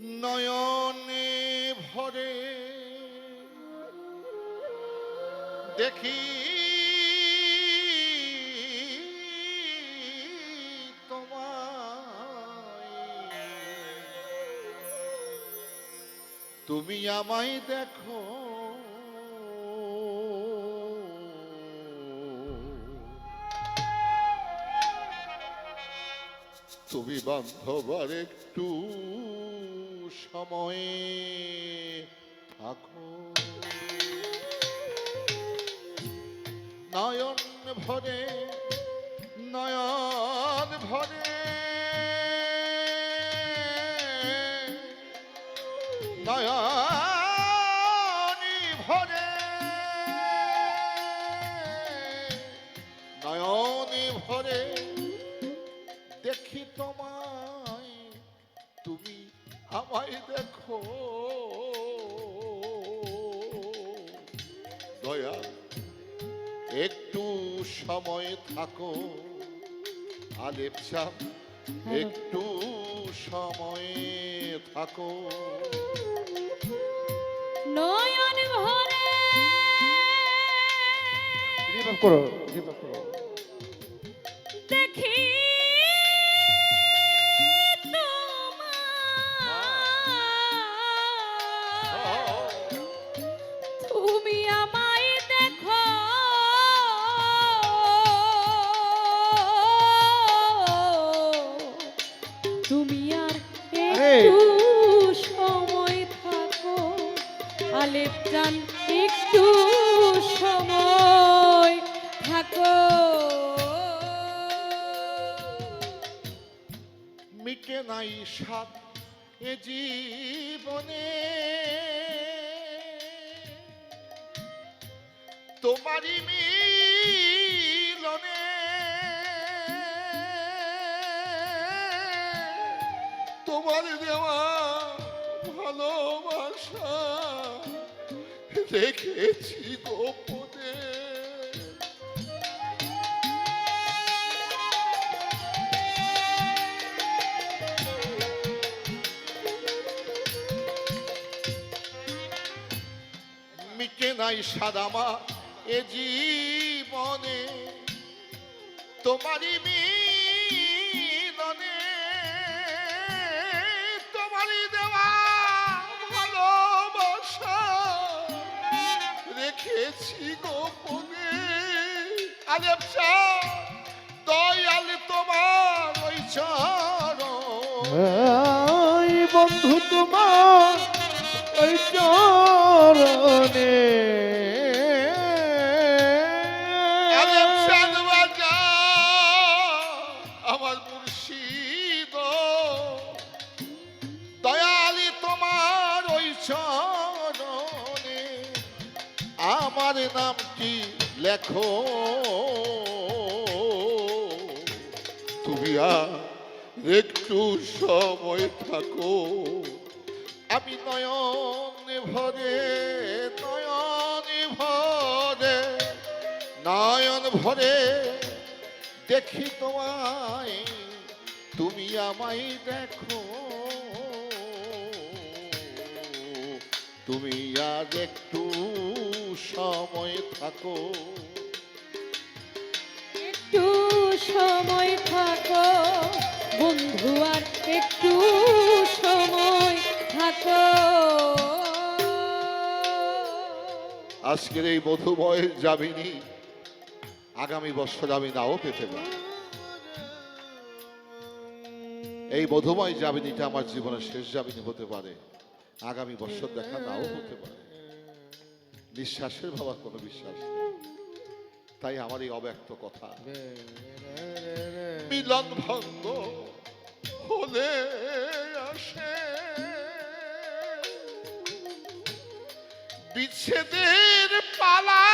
নয়নে ভরে দেখি তুমি আমায় দেখো। তুমি বান্ধবার একটু সময়ে থাকো। নয়ন ভরে নয়ন ভরে নয়নি একটু সময় থাকো আলেপ একটু সময় থাকো। নয়ন ভরে। রিভাব করো করো দেখি আলেপ জান একটু সময় থাকো। মিটে নাই সাত এ জীবনে। তোমারই মিলনে। তোমার দেওয়া ভালোবাসা রেখেছি গোপনে। মিটে নাই সাদামা এ জীবনে। তোমারই মিলনে রেখেছি গোপনে। আলেপসা দয়াল তোমার ওই চরণ। বন্ধু তোমার ওই চরণে। আমার নামটি লেখো? তুমি আর একটু সময় থাকো। আমি নয়ন ভরে নয়ন ভরে নয়ন ভরে দেখি তোমায়, তুমি আমায় দেখো। তুমি আর একটু সময় থাকো। একটু সময় থাকো বন্ধু আর একটু সময় থাকো। আজকের এই মধুময় যাবিনি আগামী বছর আমি নাও পেতে পারি। এই মধুময় যাবিনিটা আমার জীবনের শেষ যাবিনি হতে পারে। আগামী বছর দেখা নাও হতে পারে। নিঃশ্বাসের ভাবার কোনো বিশ্বাস তাই আমার এই অব্যক্ত কথা। মিলন ভঙ্গ হলে আসে। বিচ্ছেদের পালা।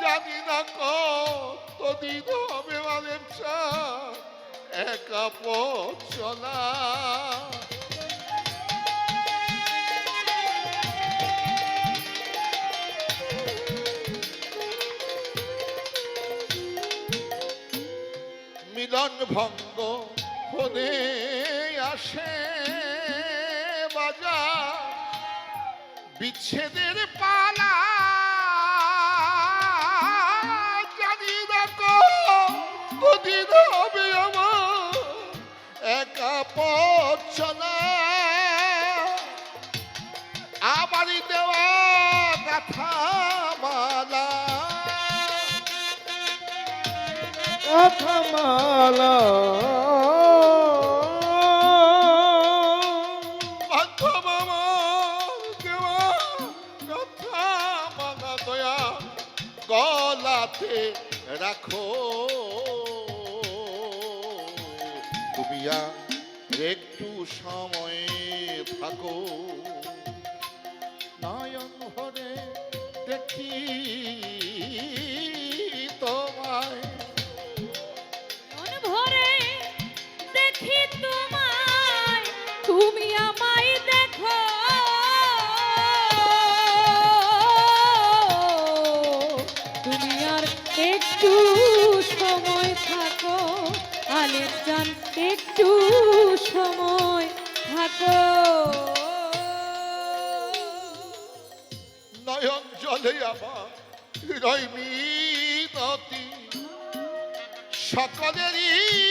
জানি না কতদিন হবে মানে একা পথ চলা। ভঙ্গ হনে আসে বাজা বিচ্ছেদের পালা গলাতে রাখো। তুমি একটু সময় থাকো। নয়ন ভরে দেখি তোমায়। একটু সময় থাকো। নয়ন জলে আমার হৃদয় মিনতি। সকলেরই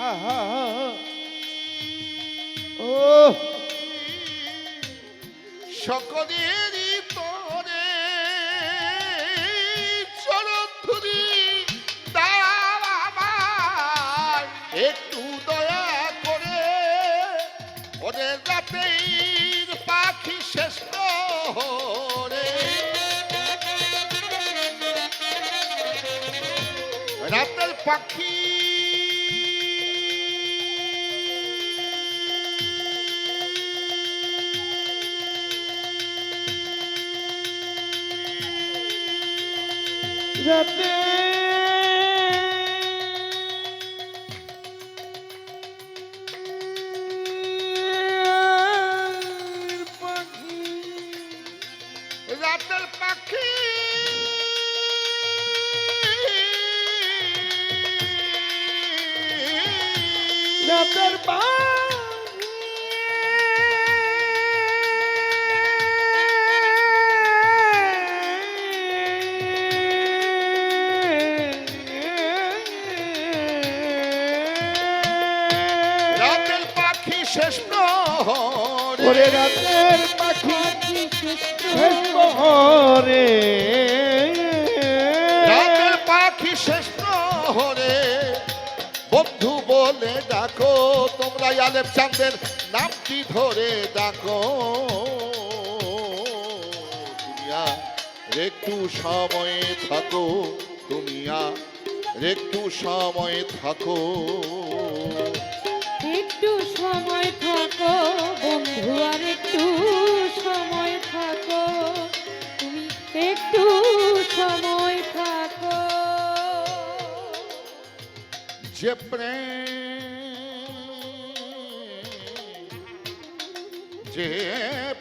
ও সকলেরই তরে চরণধুরি দাও আমার একটু দয়া করে। ওদের রাতের পাখি শেষ করে। রাতের পাখি রাতের পাখি শেষ প্রহরে রাতের পাখি শেষ প্রহরে বন্ধু বলে ডাকো তোমরা আলেপ চাঁদের নামটি ধরে ডাকো। আর একটু সময় থাকো তুমি আর একটু সময় থাকো। একটু সময় থাকো যে প্রেম যে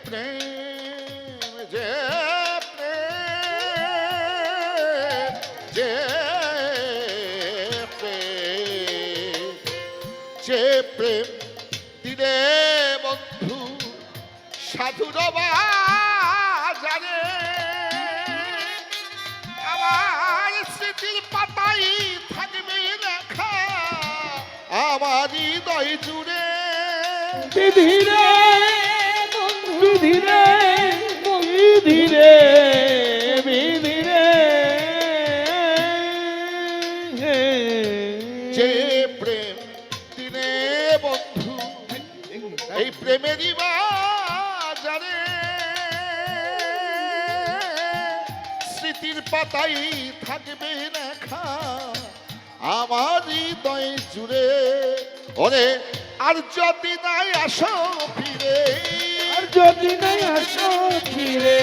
প্রেম হৃদয় জুড়ে। বিধিরে বন্ধু বিধিরে বিধিরে বিধিরে। যে প্রেম দিনে বন্ধু এই প্রেমেরই জানে স্মৃতির পাতাই থাকবে না খা আমার হৃদয় জুড়ে। ওরে আর যদি নাই আসো ফিরে। আর যদি নাই আসো ফিরে।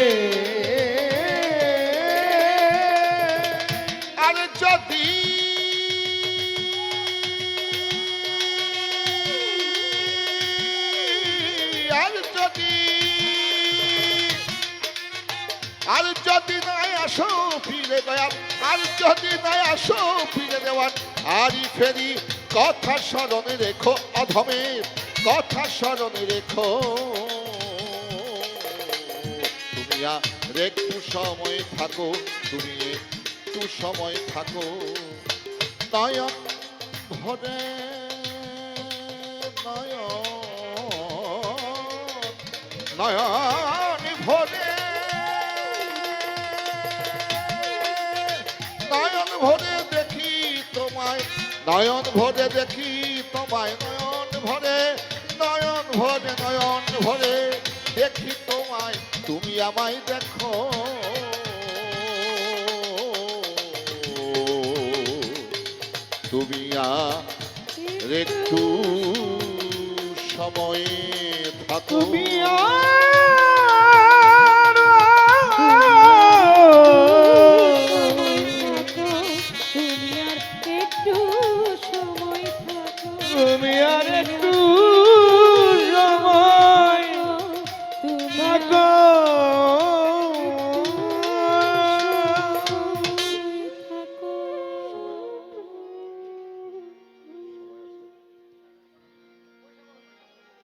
আর যদি আর যদি আর যদি নাই আসো ফিরে দয়াল। আর যদি নাই আসো ফিরে দেওয়ার আরই ফেরি কথা স্মরণে রেখো, অধমের কথা স্মরণে রেখো। তুমি আর একটু সময় থাকো, তুমি একটু সময় থাকো। নয়ন ভরে, নয়ন নয়ন নয়ন ভরে দেখি তোমায়, নয়ন ভরে নয়ন ভরে নয়ন ভরে দেখি তোমায়, তুমি আমায় দেখো। তুমি আর একটু সময়ে থাকো। তুমি আর